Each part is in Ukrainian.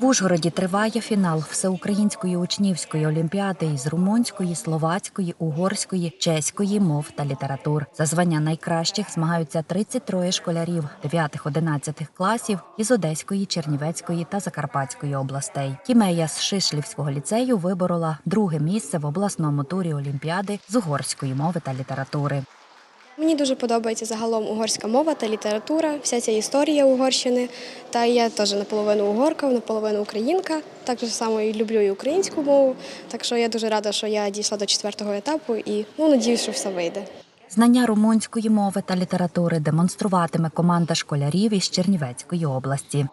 В Ужгороді триває фінал всеукраїнської учнівської олімпіади із румунської, словацької, угорської, чеської мов та літератур. За звання найкращих змагаються 33 школярів 9-11 класів із Одеської, Чернівецької та Закарпатської областей. Тімея з Шишлівського ліцею виборола друге місце в обласному турі олімпіади з угорської мови та літератури. Мені дуже подобається загалом угорська мова та література, вся ця історія Угорщини. Та я теж наполовину угорка, наполовину українка. Так само і люблю і українську мову. Так що я дуже рада, що я дійшла до четвертого етапу і ну надіюсь, що все вийде. Знання румунської мови та літератури демонструватиме команда школярів із Чернівецької області.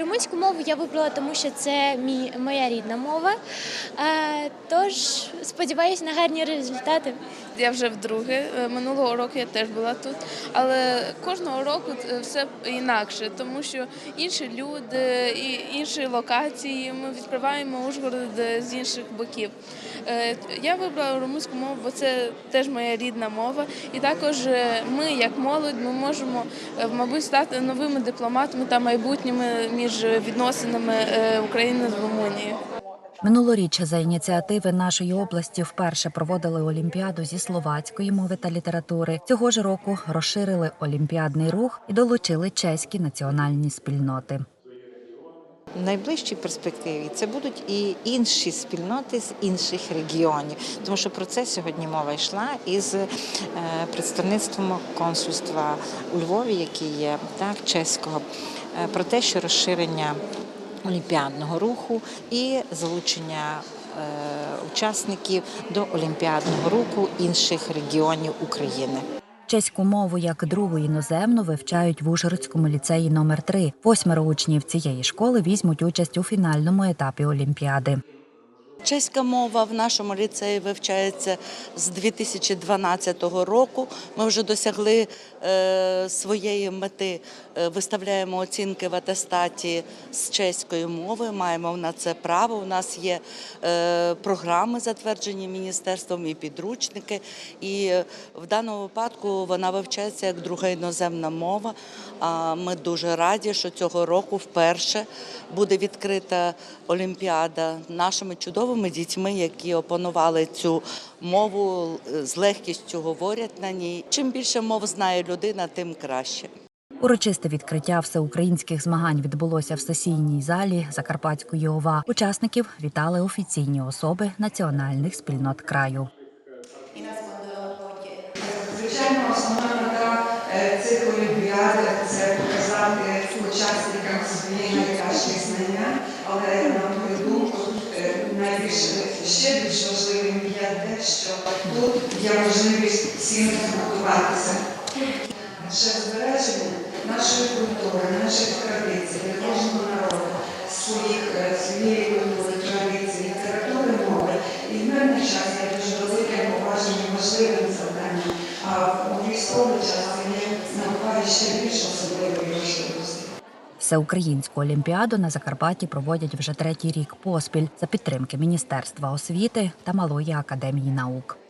Румунську мову я вибрала, тому що це мій, моя рідна мова. Е, Тож сподіваюся на гарні результати. Я вже вдруге. Е, Минулого року я теж була тут, але кожного року е, все інакше, тому що інші люди і інші локації. Ми відкриваємо Ужгород з інших боків. Я вибрала румунську мову, бо це теж моя рідна мова. І також ми, як молодь, ми можемо, мабуть, стати новими дипломатами та майбутніми між відносинами е, України з Румунією. Минулоріч за ініціативи нашої області вперше проводили олімпіаду зі словацької мови та літератури. Цього ж року розширили олімпіадний рух і долучили чеські національні спільноти. В найближчій перспективі це будуть і інші спільноти з інших регіонів, тому що про це сьогодні мова йшла із е, представництвом консульства у Львові, який є так чеського, е, про те, що розширення олімпіадного руху і залучення е, учасників до олімпіадного руху інших регіонів України. Чеську мову як другу іноземну вивчають в Ужгородському ліцеї номер 3 Восьмеро учнів цієї школи візьмуть участь у фінальному етапі олімпіади. Чеська мова в нашому ліцеї вивчається з 2012 року. Ми вже досягли е, своєї мети, Е, виставляємо оцінки в атестаті з чеської мови. Маємо на це право. У нас є е, програми, затверджені міністерством і підручники. І в даному випадку вона вивчається як друга іноземна мова. А ми дуже раді, що цього року вперше буде відкрита олімпіада нашими чудовими дітьми, які опанували цю мову е, з легкістю говорять на ній. Чим більше мов знає людина, тим краще. Урочисте відкриття всеукраїнських змагань відбулося в сесійній залі Закарпатської ОВА. Учасників вітали офіційні особи національних спільнот краю. Звичайно, основна мета е, цих олімпіад це показати учасникам свої найкращі знання, але на мою думку, е, найбільш ще більш важливим є те, що тут є можливість всім спілкуватися. Ще збереження нашої культури, наших традицій, для кожного народу, своїх, е, своєї культури, традицій, літератури, мови. І в мене час є дуже великим поважним важливим завданням, а у військовий час є набуває ще більш особливої важливості. Всеукраїнську олімпіаду на Закарпатті проводять вже третій рік поспіль за підтримки Міністерства освіти та Малої академії наук.